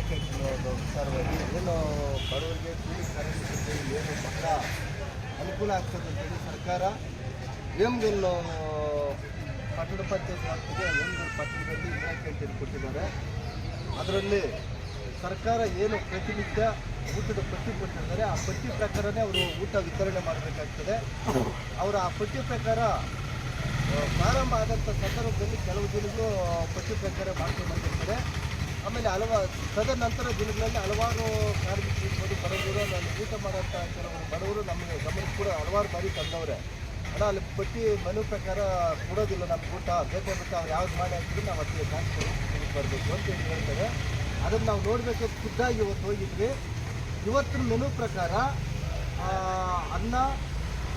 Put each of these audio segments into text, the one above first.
ವಿಚಾರವಾಗಿ ಏನು ಬಡವರಿಗೆ ಕೂಲಿ ಏನು ಬಹಳ ಅನುಕೂಲ ಆಗ್ತದೆ ಅಂತೇಳಿ ಸರ್ಕಾರ ವೇಮ್ಗಲ್ಲು ಪಟ್ಟಣ ಪಂಚಾಯತ್ ವ್ಯಾಪ್ತಿಗೆ ವೇಮ್ಗಲ್ ಪಟ್ಟಣದಲ್ಲಿ ಇಲಾಖೆ ಕ್ಯಾಂಟೀನ್ ಕೊಟ್ಟಿದ್ದಾರೆ ಅದರಲ್ಲಿ ಸರ್ಕಾರ ಏನು ಪ್ರತಿನಿತ್ಯ ಊಟದ ಪಟ್ಟಿ ಕೊಟ್ಟಿದ್ದಾರೆ ಆ ಪಟ್ಟಿ ಪ್ರಕಾರನೇ ಅವರು ಊಟ ವಿತರಣೆ ಮಾಡಬೇಕಾಗ್ತದೆ ಅವರ ಆ ಪಟ್ಟಿ ಪ್ರಕಾರ ಪ್ರಾರಂಭ ಆದಂಥ ಸಂದರ್ಭದಲ್ಲಿ ಕೆಲವು ದಿನಗಳು ಪಟ್ಟಿ ಪ್ರಕಾರ ಮಾಡ್ಕೊಂಡು ಬಂದಿರ್ತಾರೆ ಆಮೇಲೆ ಹಲವಾರು ತದನಂತರ ದಿನಗಳಲ್ಲಿ ಹಲವಾರು ಕಾರ್ಮಿಕರು ಬಡವರು ನಾನು ಊಟ ಮಾಡೋಂಥ ಕೆಲವರು ಬಡವರು ನಮಗೆ ಗಮನಕ್ಕೆ ಕೂಡ ಹಲವಾರು ಬಾರಿ ತಂದವ್ರೆ. ಅಣ್ಣ, ಅಲ್ಲಿ ಪಟ್ಟಿ ಮೆನು ಪ್ರಕಾರ ಕೊಡೋದಿಲ್ಲ ನಮ್ಮ ಊಟ. ಬೇಕಾಗುತ್ತೆ ಅವ್ರು ಯಾವ್ದು ಮಾಡಿ ಹಾಕಿದ್ರು ನಾವು ಅದಕ್ಕೆ ಬರಬೇಕು ಅಂತ ಹೇಳಿ ಹೇಳ್ತಾರೆ. ಅದನ್ನು ನಾವು ನೋಡಬೇಕು, ಖುದ್ದಾಗಿ ಇವತ್ತು ಹೋಗಿದ್ವಿ. ಇವತ್ತಿನ ಮೆನು ಪ್ರಕಾರ ಅನ್ನ,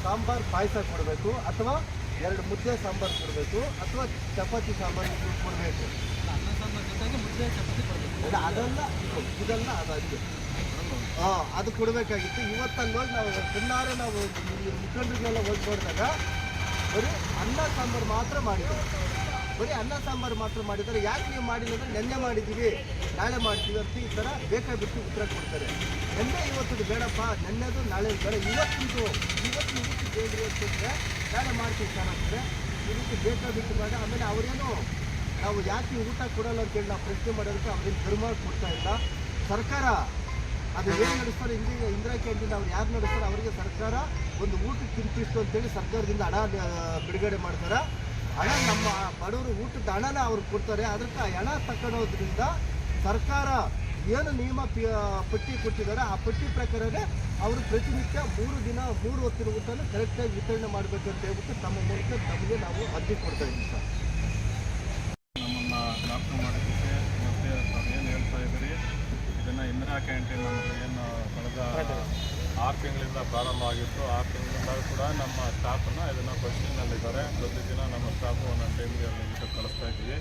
ಸಾಂಬಾರು, ಪಾಯಸ ಕೊಡಬೇಕು. ಅಥವಾ ಎರಡು ಮುದ್ದೆ ಸಾಂಬಾರು ಕೊಡಬೇಕು ಅಥವಾ ಚಪಾತಿ ಸಾಂಬಾರು ಕೊಡಬೇಕು. ಅನ್ನ ಸಾಂಬಾರು ಜೊತೆಗೆ ಮುದ್ದೆ ಚಪಾತಿ ಕೊಡಬೇಕು. ಇಲ್ಲ ಅದಲ್ಲ ಇದು ಇದಲ್ಲ ಅದಾಗಿದೆ ಹಾಂ ಅದು ಕೊಡಬೇಕಾಗಿತ್ತು. ಇವತ್ತಲ್ಲಿ ಹೋಗಿ ನಾವು ಸುನ್ನಾರೆ ನಾವು ಈ ಮುಖಂಡರಿಗೆಲ್ಲ ಹೋಗಿ ನೋಡಿದಾಗ ಬರೀ ಅನ್ನ ಸಾಂಬಾರು ಮಾತ್ರ ಮಾಡಿದ್ದಾರೆ. ಬರೀ ಅನ್ನ ಸಾಂಬಾರು ಮಾತ್ರ ಮಾಡಿದ್ದಾರೆ. ಯಾಕೆ ನೀವು ಮಾಡಿಲ್ಲ ಅಂದರೆ ನೆನ್ನೆ ಮಾಡಿದ್ದೀವಿ ನಾಳೆ ಮಾಡ್ತೀವಿ ಅಂತ ಈ ಥರ ಬೇಕಾಗಿಬಿಟ್ಟು ಉತ್ತರ ಕೊಡ್ತಾರೆ. ನೆನ್ನೆ ಇವತ್ತು ಬೇಡಪ್ಪ ನೆನ್ನೆದು ನಾಳೆ ಬೇಡ. ಇವತ್ತಿಂದು ಇವತ್ತು ಬೇಡ್ರಿ ಅಂತಂದರೆ ನಾಳೆ ಮಾಡ್ತೀವಿ ಸರ್ ಅಂದರೆ ಈ ರೀತಿ ಬೇಕಾಬಿಟ್ಟು ಬೇಡ. ಆಮೇಲೆ ಅವರೇನು, ನಾವು ಯಾಕೆ ಊಟ ಕೊಡಲ್ಲ ಅಂತೇಳಿ ನಾವು ಪ್ರಶ್ನೆ ಮಾಡೋದಕ್ಕೆ ಅವ್ರಿಗೆ ಧರ್ಮ ಕೊಡ್ತಾ ಇಲ್ಲ. ಸರ್ಕಾರ, ಅದು ಏನು ನಡೆಸ್ತಾರೆ ಇಂದಿರಾ ಇಂದಿರಾ ಕ್ಯಾಂಟೀನ್ ಅವ್ರು ಯಾರು ನಡೆಸ್ತಾರೆ, ಅವರಿಗೆ ಸರ್ಕಾರ ಒಂದು ಊಟಕ್ಕೆ ತಿಂತಿಷ್ಟು ಅಂತೇಳಿ ಸರ್ಕಾರದಿಂದ ಹಣ ಬಿಡುಗಡೆ ಮಾಡ್ತಾರೆ. ಹಣ ನಮ್ಮ ಬಡವರು ಊಟದ ಹಣನ ಅವ್ರಿಗೆ ಕೊಡ್ತಾರೆ. ಅದಕ್ಕೆ ಹಣ ತಗೊಳೋದ್ರಿಂದ ಸರ್ಕಾರ ಏನು ನಿಯಮ ಪಟ್ಟಿ ಕೊಟ್ಟಿದ್ದಾರೆ, ಆ ಪಟ್ಟಿ ಪ್ರಕಾರನೇ ಅವರು ಪ್ರತಿನಿತ್ಯ ಮೂರು ದಿನ, ಮೂರು ಹೊತ್ತಿನ ಊಟನ ಕರೆಕ್ಟಾಗಿ ವಿತರಣೆ ಮಾಡಬೇಕು ಅಂತ ಹೇಳ್ಬಿಟ್ಟು ತಮ್ಮ ಮೂಲಕ ತಮಗೆ ನಾವು ಅರ್ಜಿ ಕೊಡ್ತಾ ಇದ್ದೀವಿ ಸರ್. ನಮ್ಮನ್ನು ಜ್ಞಾಪಕ ಮಾಡೋದಕ್ಕೆ ಮತ್ತೆ ತಾವೇನು ಹೇಳ್ತಾ ಇದ್ದೀರಿ? ಇದನ್ನು ಇಂದಿರಾ ಕ್ಯಾಂಟೀನ್ ಏನು ಕಳೆದ ಆರು ತಿಂಗಳಿಂದ ಪ್ರಾರಂಭ ಆಗಿತ್ತು. ಆರು ತಿಂಗಳಿಂದ ಕೂಡ ನಮ್ಮ ಸ್ಟಾಫನ್ನು ಇದನ್ನು ಕ್ವಶನಿನಲ್ಲಿದ್ದಾರೆ ಪ್ರತಿದಿನ ನಮ್ಮ ಸ್ಟಾಫು ಒಂದೊಂದು ಟೈಮ್ಗೆ ಊಟಕ್ಕೆ ಕಳಿಸ್ತಾ ಇದ್ದೀವಿ.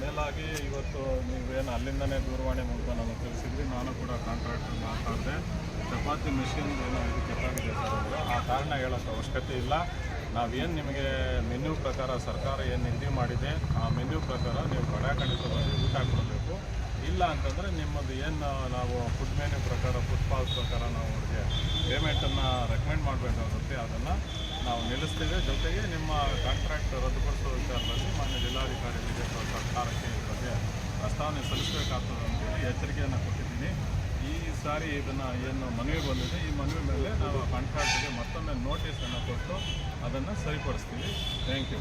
ಮೇಲಾಗಿ ಇವತ್ತು ನೀವೇನು ಅಲ್ಲಿಂದನೇ ದೂರವಾಣಿ ಮೂಲಕ ನಾನು ತಿಳಿಸಿದ್ರಿ. ನಾನು ಕೂಡ ಕಾಂಟ್ರಾಕ್ಟರ್ ಮಾತಾಡಿದೆ. ಚಪಾತಿ ಮಿಷಿನ್ ಏನೋ ಇದು ಕೆಟ್ಟಾಗಿದೆ ಸರ್ ಆ ಕಾರಣ ಹೇಳೋಕ್ಕೆ ಅವಶ್ಯಕತೆ ಇಲ್ಲ. ನಾವೇನು ನಿಮಗೆ ಮೆನ್ಯೂ ಪ್ರಕಾರ ಸರ್ಕಾರ ಏನು ನಿಧಿ ಮಾಡಿದೆ, ಆ ಮೆನ್ಯೂ ಪ್ರಕಾರ ನೀವು ಖಂಡಿತವಾಗಿ ಊಟ ಕೊಡಬೇಕು. ಇಲ್ಲ ಅಂತಂದರೆ ನಿಮ್ಮದು ಏನು ನಾವು ಫುಡ್ ಮೆನ್ಯೂ ಪ್ರಕಾರ ಫುಡ್ ಪ್ರಕಾರ ನಾವು ಅವ್ರಿಗೆ ಪೇಮೆಂಟನ್ನು ರೆಕಮೆಂಡ್ ಮಾಡಬೇಕಾಗುತ್ತೆ. ಅದನ್ನು ನಾವು ನಿಲ್ಲಿಸ್ತೇವೆ. ಜೊತೆಗೆ ನಿಮ್ಮ ಕಾಂಟ್ರಾಕ್ಟ್ ರದ್ದುಪಡಿಸುವ ವಿಚಾರದಲ್ಲಿ ಮಾನ್ಯ ಜಿಲ್ಲಾಧಿಕಾರಿಗಳಿಗೆ ಸರ್ಕಾರಕ್ಕೆ ಬಗ್ಗೆ ಪ್ರಸ್ತಾವನೆ ಸಲ್ಲಿಸಬೇಕಾಗ್ತದೆ ಅಂತೇಳಿ ಎಚ್ಚರಿಕೆಯನ್ನು ಕೊಟ್ಟಿದ್ದೀನಿ. ಈ ಸಾರಿ ಇದನ್ನು ಏನು ಮನವಿ ಬಂದಿದೆ, ಈ ಮನವಿ ಮೇಲೆ ನಾವು ಕಾಂಟ್ರಾಕ್ಟ್ಗೆ ಮತ್ತೊಮ್ಮೆ ನೋಟಿಸನ್ನು ಕೊಟ್ಟು ಅದನ್ನು ಸರಿಪಡಿಸ್ತೀವಿ. Thank you